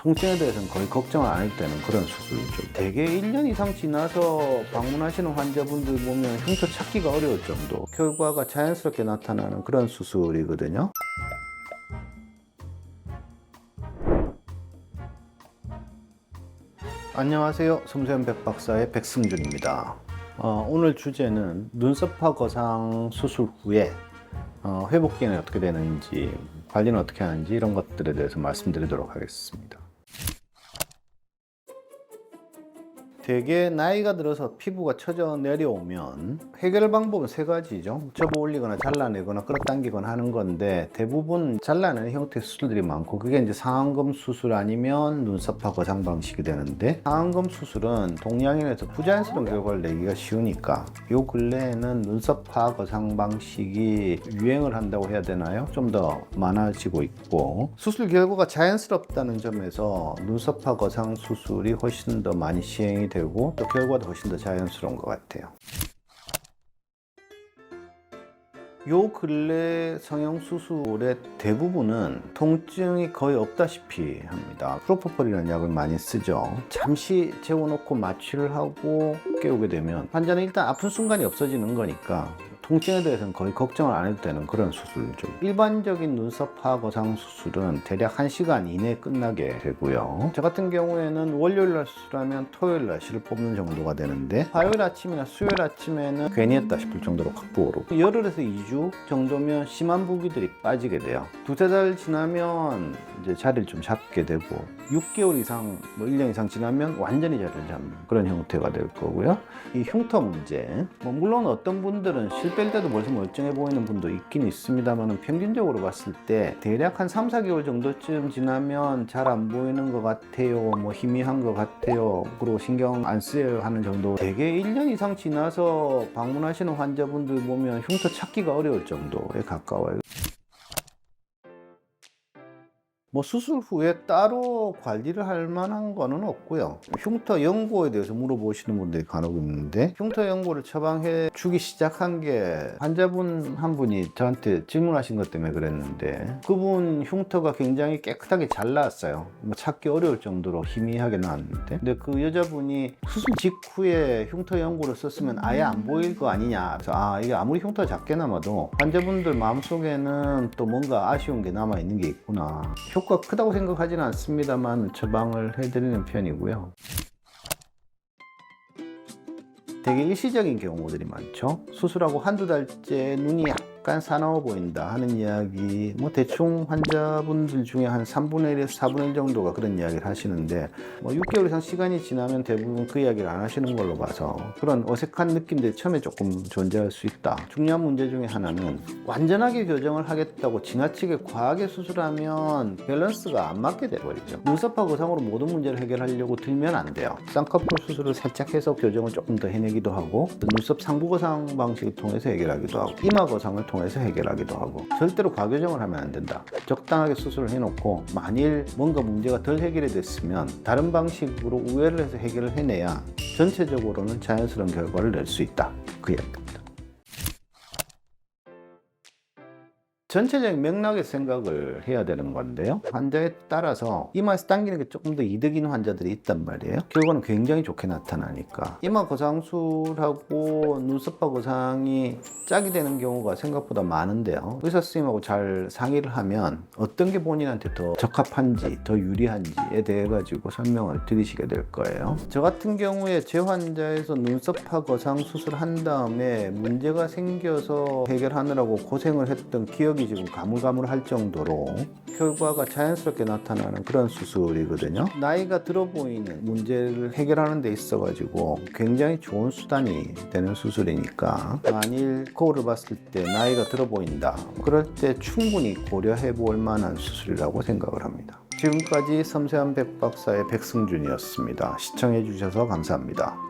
통증에 대해서는 거의 걱정을 안 해도 되는 그런 수술이죠. 대개 1년 이상 지나서 방문하시는 환자분들 보면 흉터 찾기가 어려울 정도 결과가 자연스럽게 나타나는 그런 수술이거든요. 안녕하세요. 섬세한 백박사의 백승준입니다. 어, 오늘 주제는 눈썹파 거상 수술 후에 어, 회복 기간이 어떻게 되는지 관리는 어떻게 하는지 이런 것들에 대해서 말씀드리도록 하겠습니다. 대개 나이가 들어서 피부가 처져 내려오면 해결 방법은 세 가지죠. 접어 올리거나 잘라내거나 끌어당기거나 하는 건데 대부분 잘라내는 형태의 수술들이 많고 그게 이제 상안검 수술 아니면 눈썹파 거상 방식이 되는데 상안검 수술은 동양인에서 부자연스러운 결과를 내기가 쉬우니까 요 근래에는 눈썹파 거상 방식이 유행을 한다고 해야 되나요? 좀 더 많아지고 있고 수술 결과가 자연스럽다는 점에서 눈썹파 거상 수술이 훨씬 더 많이 시행이 되고 또 결과도 훨씬 더 자연스러운 것 같아요. 요 근래 성형 수술의 대부분은 통증이 거의 없다시피 합니다. 프로포폴이라는 약을 많이 쓰죠. 잠시 재워놓고 마취를 하고 깨우게 되면 환자는 일단 아픈 순간이 없어지는 거니까 통증에 대해서는 거의 걱정을 안 해도 되는 그런 수술이죠. 일반적인 눈썹 파 거상 수술은 대략 1시간 이내에 끝나게 되고요. 저 같은 경우에는 월요일 날 수술하면 토요일 날 실을 뽑는 정도가 되는데 화요일 아침이나 수요일 아침에는 괜히 했다 싶을 정도로 확 부어오르고 열흘에서 2주 정도면 심한 부기들이 빠지게 돼요. 두세 달 지나면 이제 자리를 좀 잡게 되고 6개월 이상, 뭐 1년 이상 지나면 완전히 자리를 잡는 그런 형태가 될 거고요. 이 흉터 문제, 뭐 물론 어떤 분들은 실뺄 때도 벌써 멀쩡해 보이는 분도 있긴 있습니다만 평균적으로 봤을 때 대략 한 3, 4개월 정도쯤 지나면 잘 안 보이는 것 같아요. 뭐 희미한 것 같아요. 그리고 신경 안 쓰여요 하는 정도. 대개 1년 이상 지나서 방문하시는 환자분들 보면 흉터 찾기가 어려울 정도에 가까워요. 뭐 수술 후에 따로 관리를 할 만한 거는 없고요. 흉터 연고에 대해서 물어보시는 분들이 간혹 있는데 흉터 연고를 처방해 주기 시작한 게 환자분 한 분이 저한테 질문하신 것 때문에 그랬는데 그분 흉터가 굉장히 깨끗하게 잘 나왔어요. 뭐 찾기 어려울 정도로 희미하게 나왔는데 근데 그 여자분이 수술 직후에 흉터 연고를 썼으면 아예 안 보일 거 아니냐. 그래서 아 이게 아무리 흉터가 작게 남아도 환자분들 마음속에는 또 뭔가 아쉬운 게 남아 있는 게 있구나. 효과 크다고 생각하지는 않습니다만 처방을 해드리는 편이고요. 되게 일시적인 경우들이 많죠. 수술하고 한두 달째 눈이 약간 사나워 보인다 하는 이야기, 뭐 대충 환자분들 중에 한 3분의 1에서 4분의 1 정도가 그런 이야기를 하시는데, 뭐 6개월 이상 시간이 지나면 대부분 그 이야기를 안 하시는 걸로 봐서 그런 어색한 느낌들이 처음에 조금 존재할 수 있다. 중요한 문제 중에 하나는 완전하게 교정을 하겠다고 지나치게 과하게 수술하면 밸런스가 안 맞게 돼버리죠. 눈썹하 거상으로 모든 문제를 해결하려고 들면 안 돼요. 쌍꺼풀 수술을 살짝 해서 교정을 조금 더 해내기도 하고 눈썹 상부 거상 방식을 통해서 해결하기도 하고 이마 거상을 통해서 해결하기도 하고 절대로 과교정을 하면 안 된다. 적당하게 수술을 해놓고 만일 뭔가 문제가 덜 해결이 됐으면 다른 방식으로 우회를 해서 해결을 해내야 전체적으로는 자연스러운 결과를 낼 수 있다. 그 이야기 전체적인 맥락의 생각을 해야 되는 건데요. 환자에 따라서 이마에서 당기는 게 조금 더 이득인 환자들이 있단 말이에요. 결과는 굉장히 좋게 나타나니까. 이마 거상술하고 눈썹파 거상이 짝이 되는 경우가 생각보다 많은데요. 의사 선생님하고 잘 상의를 하면 어떤 게 본인한테 더 적합한지, 더 유리한지에 대해 가지고 설명을 드리시게 될 거예요. 저 같은 경우에 제 환자에서 눈썹파 거상 수술한 다음에 문제가 생겨서 해결하느라고 고생을 했던 기억 이 지금 가물가물할 정도로 결과가 자연스럽게 나타나는 그런 수술이거든요. 나이가 들어 보이는 문제를 해결하는 데 있어 가지고 굉장히 좋은 수단이 되는 수술이니까 만일 거울을 봤을 때 나이가 들어 보인다. 그럴 때 충분히 고려해 볼 만한 수술이라고 생각을 합니다. 지금까지 섬세한 백박사의 백승준이었습니다. 시청해 주셔서 감사합니다.